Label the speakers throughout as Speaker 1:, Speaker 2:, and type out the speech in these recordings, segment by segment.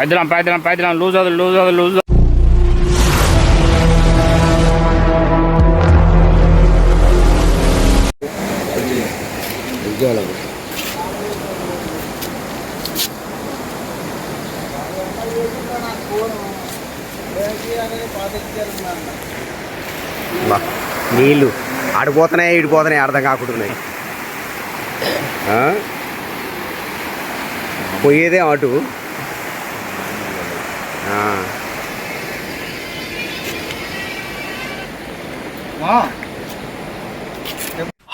Speaker 1: పైదలం పైదలం పైదలం. లూజ్ అది లూజ్ అది లూజ్
Speaker 2: నీళ్ళు. ఆడిపోతున్నాయి ఇడిపోతున్నాయి అర్థం కాకుంటున్నాయి. పోయేదే అటు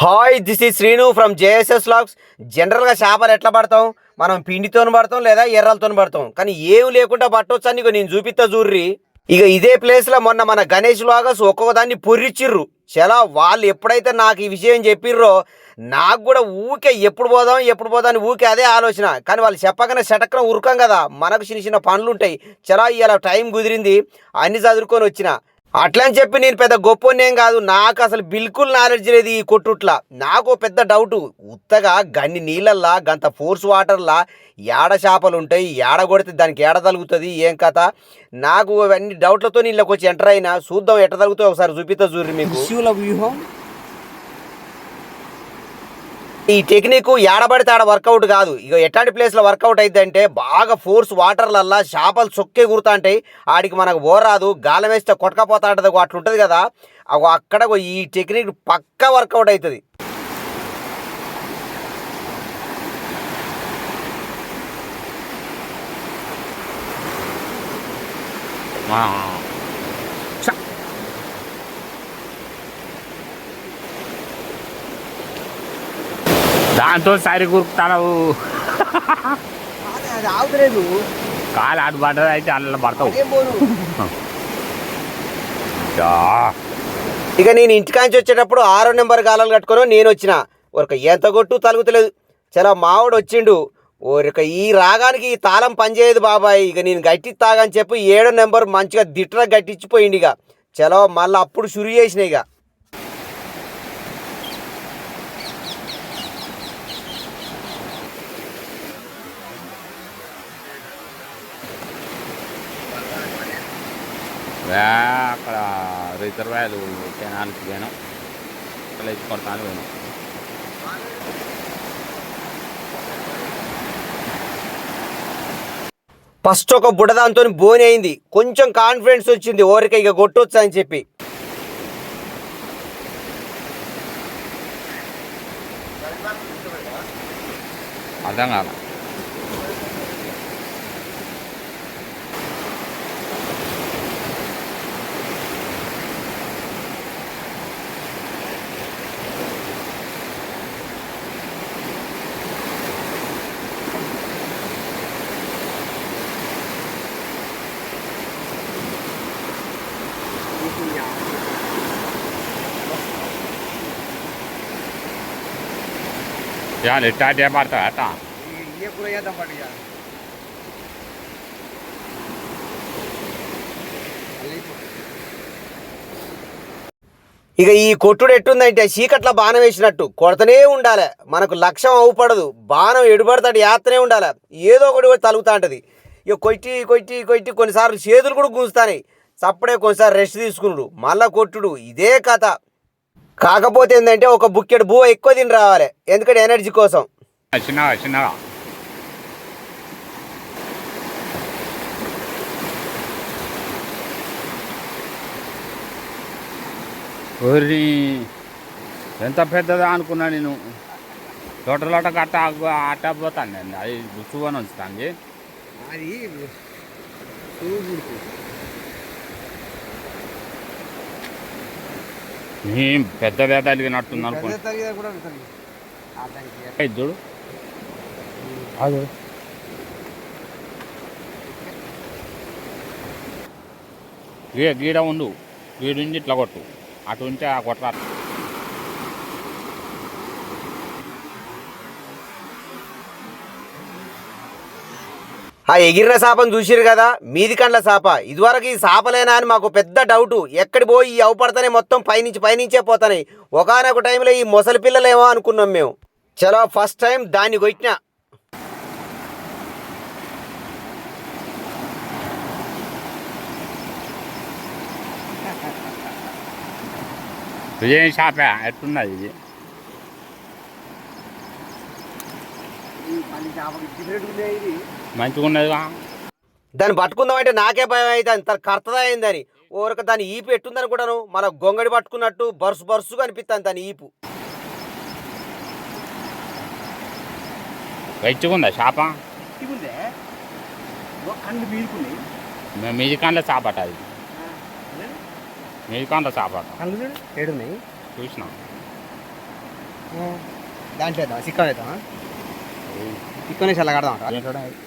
Speaker 2: హాయ్ దిస్ ఈ శ్రీను ఫ్రమ్ జేఎస్ఎస్ లాగ్స్ జనరల్గా చేపలు ఎట్లా పడతాం? మనం పిండితో పడతాం లేదా ఎర్రలతో పడతాం. కానీ ఏం లేకుండా పట్టొచ్చు అని నేను చూపిస్తా చూర్రి ఇక ఇదే ప్లేస్లో మొన్న మన గణేష్ లాగస్ ఒక్కొక్క దాన్ని పొర్రిచ్చిర్రు చాలా వాళ్ళు ఎప్పుడైతే నాకు ఈ విషయం చెప్పిర్రో నాకు కూడా ఊకే ఎప్పుడు పోదాం ఎప్పుడు పోదాం అని ఊకే అదే ఆలోచన. కానీ వాళ్ళు చెప్పగానే శటక్రం ఉరకం కదా. మనకు చిన్న చిన్న పనులు ఉంటాయి చలా ఇలా టైం కుదిరింది. అన్ని చదువుకొని వచ్చిన. అట్లా అని చెప్పి నేను పెద్ద గొప్పనేం కాదు. నాకు అసలు బిల్కుల్ నాలెడ్జ్ లేదు ఈ కొట్టుట్లా. నాకు పెద్ద డౌట్. ఉత్తగా గన్ని నీళ్ళల్లా గంత ఫోర్స్ వాటర్లా ఏడ చేపలు ఉంటాయి ఏడ కొడితే దానికి ఏడ తలుగుతుంది ఏం కథ? నాకు అవన్నీ డౌట్లతో నీళ్ళకి వచ్చి ఎంటర్ అయినా చూద్దాం ఎట్ట తలుగుతాయి ఒకసారి చూపిస్తా చూడండి మీకు.
Speaker 3: వ్యూహం
Speaker 2: ఈ టెక్నిక్ ఏడబడితే ఆడ వర్కౌట్ కాదు. ఇక ఎట్లాంటి ప్లేస్లో వర్కౌట్ అయితే అంటే బాగా ఫోర్స్ వాటర్లల్లా చేపలు చొక్కే గుర్తా ఉంటాయి ఆడికి మనకు బోరాదు గాలం వేస్తే కొట్టకపోతా ఉంటుంది. కదా. అగో అక్కడ ఈ టెక్నిక్ పక్కా వర్కౌట్ అవుతుంది
Speaker 1: దాంతో సరి కురుకుతావు
Speaker 3: ఆగుతలేదు.
Speaker 1: కాలు ఆడు పడ్డది అయితే అల్ల పడతావు.
Speaker 2: ఇక నేను ఇంటికాంచి వచ్చేటప్పుడు ఆరో నెంబర్ గాలాలు కట్టుకొని నేను వచ్చిన. ఒక ఎంత కొట్టు తలుగుతలేదు. చాలా మావాడు వచ్చిండు. ఓరిక ఈ రాగానికి ఈ తాళం పనిచేయదు బాబాయ్. ఇక నేను గట్టి తాగని చెప్పి ఏడో నెంబర్ మంచిగా దిట్టగా గట్టించిపోయింది ఇక. చలో మళ్ళీ అప్పుడు షురు చేసిన ఇక.
Speaker 1: అక్కడ రిజర్వాయర్లు కెనాల్కి పోయినాం. అక్కడ ఇచ్చి కొడతాను పోయినాం.
Speaker 2: ఫస్ట్ ఒక బుడదాంతో బోని అయింది. కొంచెం కాన్ఫిడెన్స్ వచ్చింది. ఓరిక ఇక కొట్టొచ్చు అని చెప్పి.
Speaker 1: అర్థం కాల. యా ఎట్టా అట్టే పడతావు అట్ట
Speaker 3: ఇయ్య కూర చేద్దాం పట్టు ఇక.
Speaker 2: ఇక ఈ కొట్టుడు ఎట్టుందంటే చీకట్ల బాణం వేసినట్టు. కొడతనే ఉండాలి. మనకు లక్ష్యం అవుపడదు బాణం ఎడుపడతాడు యాత్రనే ఉండాలి. ఏదో ఒకటి కూడా తలుగుతా ఉంటుంది ఇక కొట్టి కొట్టి కొట్టి కొన్నిసార్లు చేతులు కూడా గుంజుతాయి చప్పుడే కొన్నిసార్లు రెస్ట్ తీసుకున్నాడు మళ్ళా కొట్టుడు. ఇదే కథ. కాకపోతే ఏంటంటే ఒక బుక్కెడు బువ్వ ఎక్కువ తిని రావాలి. ఎందుకంటే ఎనర్జీ కోసం.
Speaker 1: చిన్నగా చిన్నగా ఊరి ఎంత పెద్దదా అనుకున్నా నేను. లోటలోట కట్ట అట్ట పోతాను నేను. అది రుచుకొని ఉంచుతాను
Speaker 3: అది
Speaker 1: ఏం పెద్ద వేద అలిగినట్టుంది చూడు అది గీడ ఉండు. గీడుండి ఇట్లా కొట్టు. అటు ఉంటే ఆ కొట్ట
Speaker 2: ఆ ఎగిరిన శాపం చూసిరు కదా? మీది కండ్ల శాప. ఇదివరకు ఈ శాపలేనా అని మాకు పెద్ద డౌట్. ఎక్కడి పోయి ఈ అవుపడతానే మొత్తం పైనుంచి పైనుంచే పోతాయి ఒకనొక టైంలో ఈ మొసలి పిల్లలేమో అనుకున్నాం మేము. చలో ఫస్ట్ టైం దాన్ని కొట్టిన.
Speaker 1: విజయం ఎట్లున్నది ఇది?
Speaker 3: ఇది.
Speaker 1: మంచిగా ఉన్నదిగా
Speaker 2: దాన్ని పట్టుకుందామంటే నాకే భయం అవుతుంది తన కర్తదా అయిందని ఓరక దాని ఈపు ఎట్టుందని కూడాను మన గొంగడి పట్టుకున్నట్టు బరుసు బరుసుగా అనిపిస్తాను దాని ఈపు.
Speaker 3: కళ్ళు మీరుకున్నాయి
Speaker 1: మీది కాండ్ల చాపట అది. మీది కాండ్ల చాపట చూసినా?
Speaker 3: దాంట్లో వేద్దాం సిక్క వేద్దాం సిక్కనే చల్ల కడదాం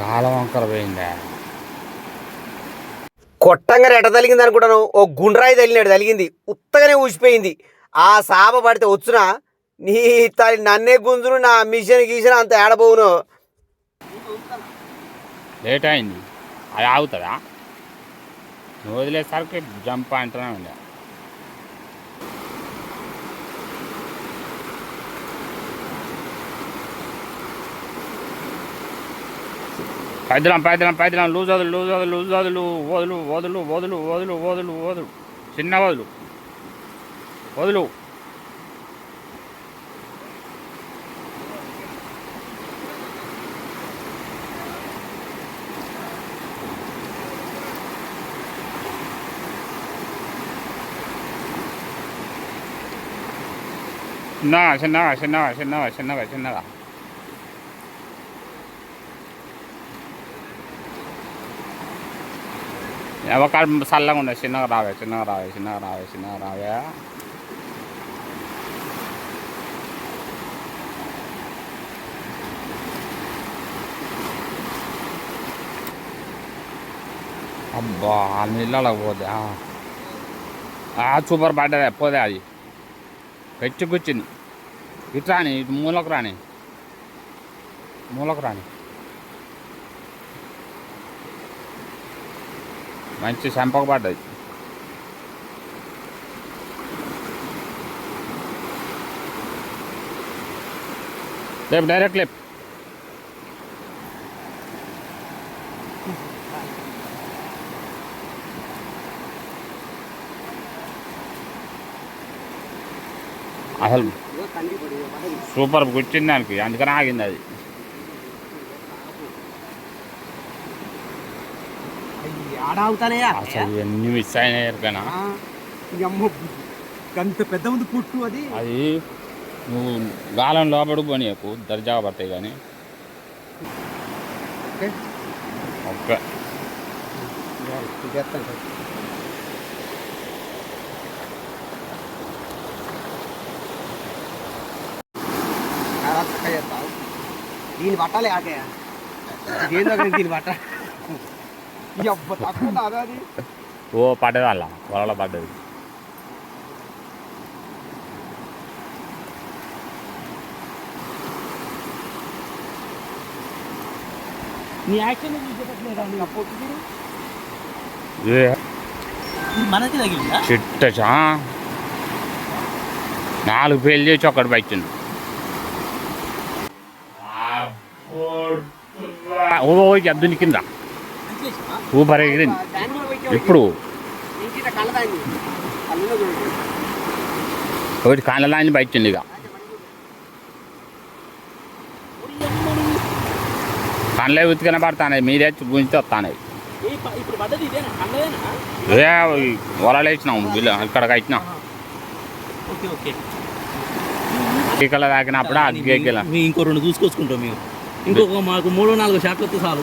Speaker 1: గాలం వంకర పోయిందా?
Speaker 2: కొట్టంగా ఎట తలిగింది అనుకుంటాను. ఓ గుండ్రాయి తగిలినాడు తలిగింది. ఉత్తగానే ఊసిపోయింది. ఆ సాప పడితే వచ్చునా? నీ తల్లి నన్నే గుంజును నా మిషన్ గీసిన అంత ఏడబోవును.
Speaker 1: లేట్ అయింది. అది ఆగుతుందా? నువ్వు వదిలేసరికి జంప్ అంటూనే పైదలం పైదలం పైదలం లూజ్ వదులు లూజ్ వదులు లూజ్ వదులు వదులు వదులు వదులు వదులు వదులు వదులు. చిన్న వదులు. వదులు. చిన్నగా చిన్నగా చిన్నగా చిన్నగా చిన్నగా చిన్నగా ఎవకాడ చల్లగా ఉండదు చిన్నగా రావే చిన్నగా రావే చిన్నగా రావే చిన్నగా రావే. అబ్బా నీళ్ళ పోతే ఆ. సూపర్ పడ్డదే పోదే అది. గట్టి కూర్చుంది ఇటు రాని ఇటు మూలకు రాని. మూలకు రాని. మంచి చెంపక పడ్డది. లేపు డైరెక్ట్ లేపు. అసలు సూపర్ కూర్చుంది దానికి అందుకని ఆగింది అది.
Speaker 3: అయ్యి ఆడ అవుతానే
Speaker 1: అసలు ఎన్ని మిస్ ఎరికైనా
Speaker 3: అమ్మ గంత పెద్ద ఉంది పుట్టు అది.
Speaker 1: అది నువ్వు గాలం లోపలికి పోనీయకు దర్జాగా పడతాయి కానీ.
Speaker 3: ఓకే.
Speaker 1: ఓకే
Speaker 3: చేస్తాను సార్ చేస్తావు దీన్ని పట్టాలి ఆకే ఇదేందో కానీ దీన్ని పట్ట అబ్బ తక్కువ అదే అది
Speaker 1: ఓ పడ్డది. అలా వలలో పడ్డది
Speaker 3: నీ యాక్షన్ మనకి తగిలిందా?
Speaker 1: చిట్టచా నాలుగు పేర్లు చేసి ఒక్కటి పచ్చింది ఓ అద్దుని కింద. సూపర్ ఎగిరింది ఇప్పుడు ఒకటి కాళ్ళలాంటి పచ్చింది ఇక. కళ్ళే ఉతికిన పడతాయి మీరే గుంజితే
Speaker 3: కళ్ళదేనా
Speaker 1: ఏ వలలు వేసినాం
Speaker 3: ఓకే ఓకే
Speaker 1: టీకల తాకినప్పుడు
Speaker 4: మేము ఇంకో రెండు చూసుకొచ్చుకుంటాం మేము. ఇంకొక మాకు మూడో నాలుగు షాట్లు వస్తే చాలు.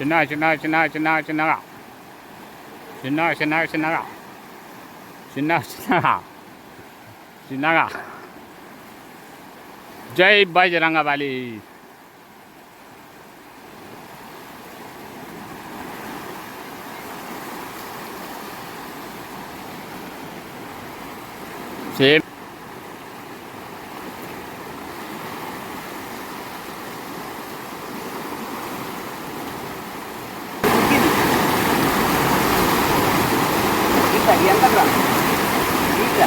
Speaker 1: చిన్న చిన్న చిన్న చిన్న చిన్నగా చిన్న చిన్న చిన్నగా చిన్న చిన్నగా చిన్నగా జై బజరంగ బలి సేమ్
Speaker 3: ఇట్లా ఎంత రా. ఇట్లా.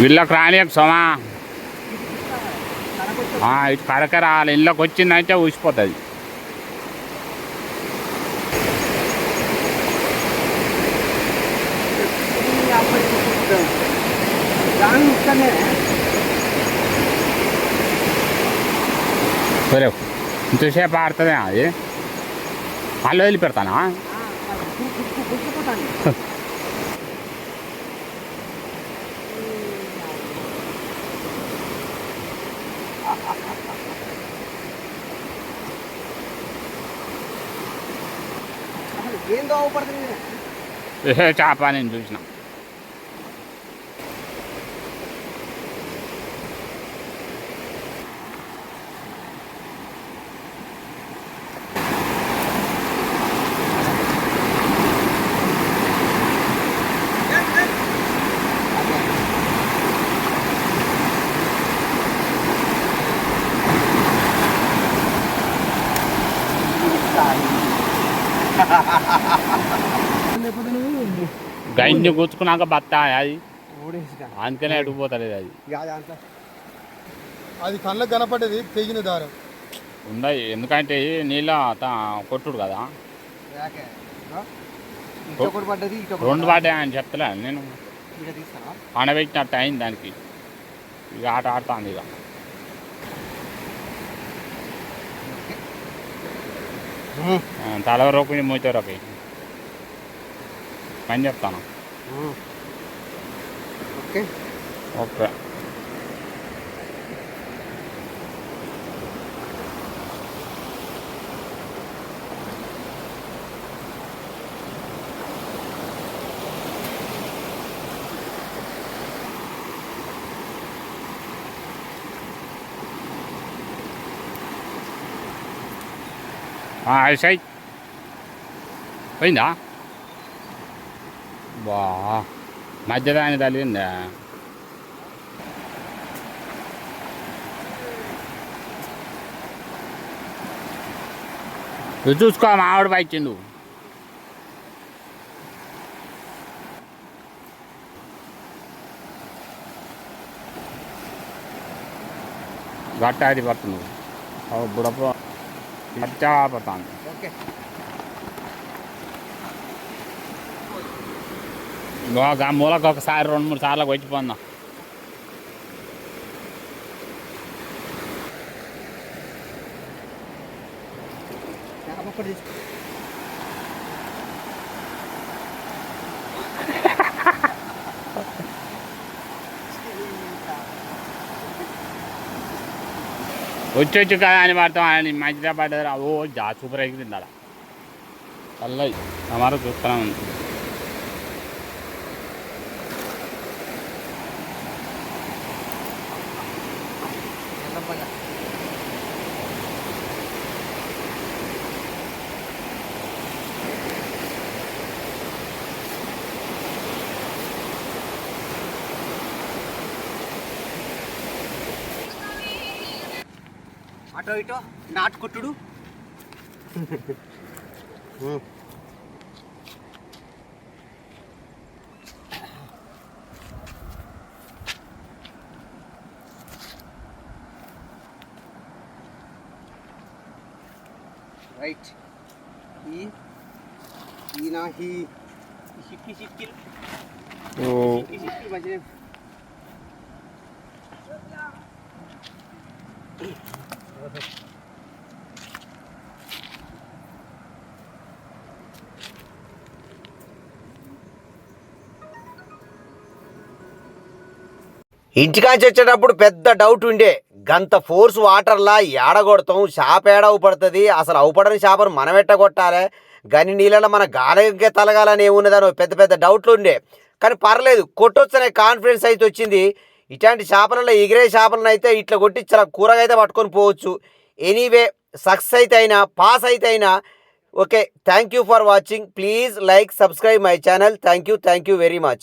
Speaker 1: వీళ్ళకి రాలేదు సోమా. ఇటు కడక రాలి ఇళ్ళకి వచ్చిందంటే ఊసిపోతుంది.
Speaker 3: ఇక్కడనే
Speaker 1: సరే ఇంతసేపు ఆడుతుంది అది? వాళ్ళు వదిలిపెడతానా?
Speaker 3: గుర్తుపోతాను అసలు ఏందో అవపడుతుంది
Speaker 1: ఏ చేప నేను చూసిన. గైండి కూర్చుకున్నాక బత్త అది? అందుకనే ఎటుకుపోతలేదు అది.
Speaker 5: అది కళ్ళకు కనపడేది తెగిన దారం.
Speaker 1: ఉన్నాయి ఎందుకంటే నీళ్ళ కొట్టుడు కదా. రెండు పడ్డాయి అని చెప్తలే నేను. ఆడబెట్టినట్టు అయింది దానికి. ఇక ఆట ఆడుతుంది ఇక. తల రొక్కి మూత రొక్కి పని చెప్తాను.
Speaker 3: ఓకే.
Speaker 1: ఓకే. సై పోయిందా బా మధ్యదాని తగిలిందా నువ్వు చూసుకో మా ఆవిడ నువ్వు గట్టాది పట్టు నువ్వు బుడప మచ్చా పడుతుంది
Speaker 3: ఓకే
Speaker 1: ఒక మూలకు ఒకసారి రెండు మూడు సార్లు వచ్చిపోందాం
Speaker 3: ఒక్కటి తీసుకో
Speaker 1: వచ్చొచ్చు కదా అని పడతాం ఆయన మంచిగా పడ్డది ఓ జా సూపర్ ఎగిరింది అలా. చల్లయి అమారు చూస్తూనే ఉంది
Speaker 3: అటో ఇటో నాటుకుట్టుడు రైట్ ఈ ఈ నా ఈ సిక్కి సిక్కి సిక్కి సిక్కిలు మంచిగా
Speaker 2: ఇంటికాంచి వచ్చేటప్పుడు పెద్ద డౌట్ ఉండే. గంత ఫోర్స్ వాటర్లా ఏడగొడతాం షాప్ ఏడ అవుపడుతుంది అసలు అవుపడని షాపను మనం ఎట్ట కొట్టాలే? గని నీళ్ళలో మన గాలకే తలగాలని ఏమున్నదని పెద్ద పెద్ద డౌట్లు ఉండే. కానీ పర్లేదు కొట్టొచ్చనే కాన్ఫిడెన్స్ అయితే వచ్చింది. ఇట్లాంటి చేపలలో ఎగిరే చేపలను అయితే ఇట్లా కొట్టి చాలా కూరగా అయితే పట్టుకొని పోవచ్చు. ఎనీవే సక్సెస్ అయితే అయినా పాస్ అయితే అయినా okay thank you for watching please like subscribe my channel thank you thank you very much